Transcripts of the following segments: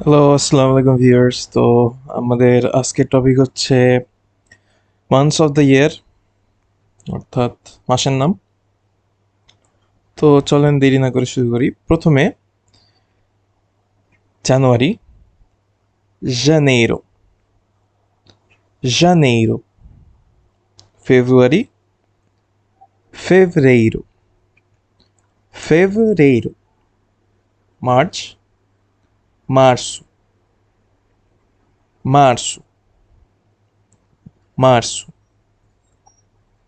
Hello আসসালামু আলাইকুম viewers তো আমাদের আজকের টপিক হচ্ছে মান্থস অফ দ্য ইয়ার অর্থাৎ মাসের নাম। তো চলেন দেরি না করে শুরু করি। প্রথমে, জানুয়ারি জানেইরো জানেইরো ফেব্রুয়ারি ফেভরেইরো ফেভরেইরো March março, março, março,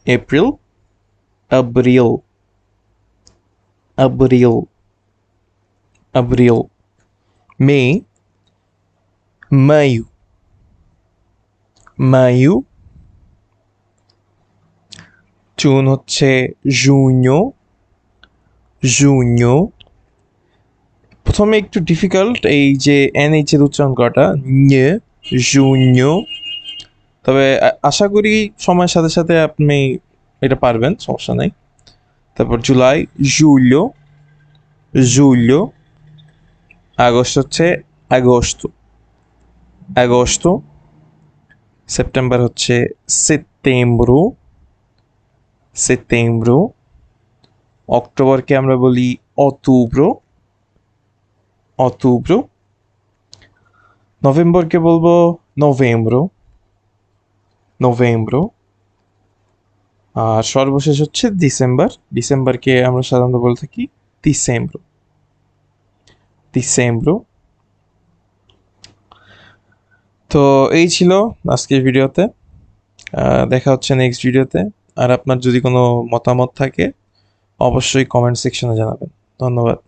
April, abril, abril, abril, mei, maio, maio, Juno, junho, junho. প্রথমে একটু ডিফিকাল্ট এই যে এনএইচ এর উচ্চারণ করাটা তবে আশা করি সময়ের সাথে সাথে আপনি এটা পারবেন, সমস্যা নেই। তারপর জুলাই জুলিও জুলিও আগস্ট হচ্ছে আগস্ট। আগস্ট, সেপ্টেম্বর হচ্ছে সেপ্টেম্বরো। সেপ্টেম্বরো। অক্টোবরকে আমরা বলি অক্টোবরো। Outubro. Novembro নভেম্বরকে বলব নভেম্বরো নভেম্বরো আর সর্বশেষ হচ্ছে ডিসেম্বর ডিসেম্বরকে আমরা সাধারণত বলে থাকি ডিসেম্বরো ডিসেম্বরো তো এই ছিল আজকের ভিডিওতে। দেখা হচ্ছে নেক্সট ভিডিওতে। আর আপনার যদি কোনো মতামত থাকে, অবশ্যই কমেন্ট সেকশনে জানাবেন। ধন্যবাদ।